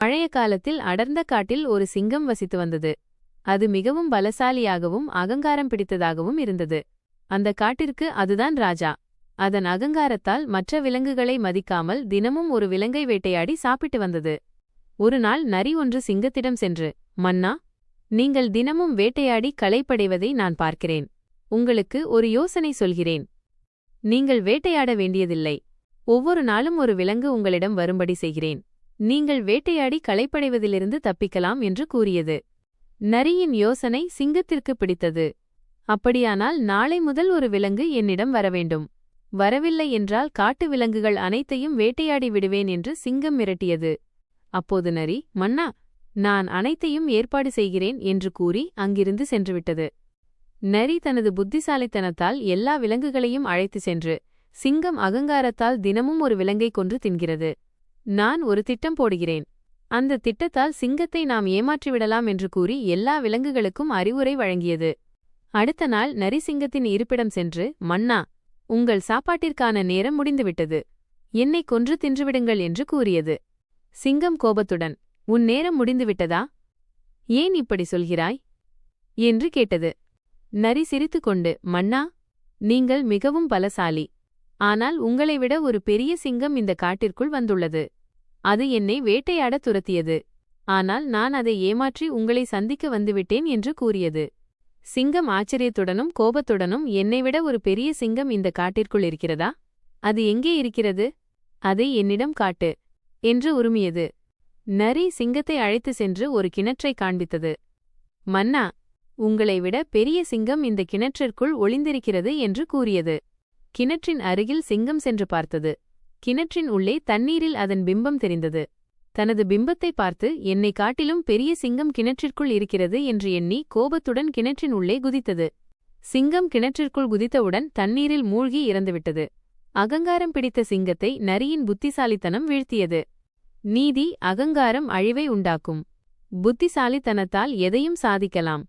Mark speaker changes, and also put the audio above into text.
Speaker 1: பழைய காலத்தில் அடர்ந்த காட்டில் ஒரு சிங்கம் வசித்து வந்தது. அது மிகவும் பலசாலியாகவும் அகங்காரம் பிடித்ததாகவும் இருந்தது. அந்த காட்டிற்கு அதுதான் ராஜா. அதன் அகங்காரத்தால் மற்ற விலங்குகளை மதிக்காமல் தினமும் ஒரு விலங்கை வேட்டையாடி சாப்பிட்டு வந்தது. ஒரு நாள் நரி ஒன்று சிங்கத்திடம் சென்று மன்னா நீங்கள் தினமும் வேட்டையாடி களைப்படைவதை நான் பார்க்கிறேன். உங்களுக்கு ஒரு யோசனை சொல்கிறேன். நீங்கள் வேட்டையாட வேண்டியதில்லை. ஒவ்வொரு நாளும் ஒரு விலங்கு உங்களிடம் வரும்படி செய்கிறேன். நீங்கள் வேட்டையாடி களைப்படைவதிலிருந்து தப்பிக்கலாம் என்று கூறியது. நரியின் யோசனை சிங்கத்திற்கு பிடித்தது. அப்படியானால் நாளை முதல் ஒரு விலங்கு என்னிடம் வரவேண்டும். வரவில்லை என்றால் காட்டு விலங்குகள் அனைத்தையும் வேட்டையாடி விடுவேன் என்று சிங்கம் மிரட்டியது. அப்போது நரி மன்னா நான் அனைத்தையும் ஏற்பாடு செய்கிறேன் என்று கூறி அங்கிருந்து சென்றுவிட்டது. நரி தனது புத்திசாலித்தனத்தால் எல்லா விலங்குகளையும் அழைத்து சென்று சிங்கம் அகங்காரத்தால் தினமும் ஒரு விலங்கை கொன்று தின்கிறது. நான் ஒரு திட்டம் போடுகிறேன். அந்த திட்டத்தால் சிங்கத்தை நாம் ஏமாற்றிவிடலாம் என்று கூறி எல்லா விலங்குகளுக்கும் அறிவுரை வழங்கியது. அடுத்த நாள் நரி சிங்கத்தின் இருப்பிடம் சென்று மன்னா உங்கள் சாப்பாட்டிற்கான நேரம் முடிந்துவிட்டது. என்னை கொன்று தின்றுவிடுங்கள் என்று கூறியது. சிங்கம் கோபத்துடன் உன் நேரம் முடிந்துவிட்டதா? ஏன் இப்படி சொல்கிறாய் என்று கேட்டது. நரி சிரித்துக்கொண்டு மன்னா நீங்கள் மிகவும் பலசாலி. ஆனால் உங்களை விட ஒரு பெரிய சிங்கம் இந்த காட்டிற்குள் வந்துள்ளது. அது என்னை வேட்டையாட துரத்தியது. ஆனால் நான் அதை ஏமாற்றி உங்களை சந்திக்க வந்துவிட்டேன் என்று கூறியது. சிங்கம் ஆச்சரியத்துடனும் கோபத்துடனும் என்னைவிட ஒரு பெரிய சிங்கம் இந்த காட்டிற்குள் இருக்கிறதா? அது எங்கே இருக்கிறது? அதை என்னிடம் காட்டு என்று உருமியது நரி சிங்கத்தை அழைத்து சென்று ஒரு கிணற்றை காண்பித்தது. மன்னா உங்களை விட பெரிய சிங்கம் இந்த கிணற்றிற்குள் ஒளிந்திருக்கிறது என்று கூறியது. கிணற்றின் அருகில் சிங்கம் சென்று பார்த்தது. கிணற்றின் உள்ளே தண்ணீரில் அதன் பிம்பம் தெரிந்தது. தனது பிம்பத்தை பார்த்து என்னை காட்டிலும் பெரிய சிங்கம் கிணற்றிற்குள் இருக்கிறது என்று எண்ணி கோபத்துடன் கிணற்றின் உள்ளே குதித்தது. சிங்கம் கிணற்றிற்குள் குதித்தவுடன் தண்ணீரில் மூழ்கி இறந்துவிட்டது. அகங்காரம் பிடித்த சிங்கத்தை நரியின் புத்திசாலித்தனம் வீழ்த்தியது. நீதி அகங்காரம் அழிவை உண்டாக்கும். புத்திசாலித்தனத்தால் எதையும் சாதிக்கலாம்.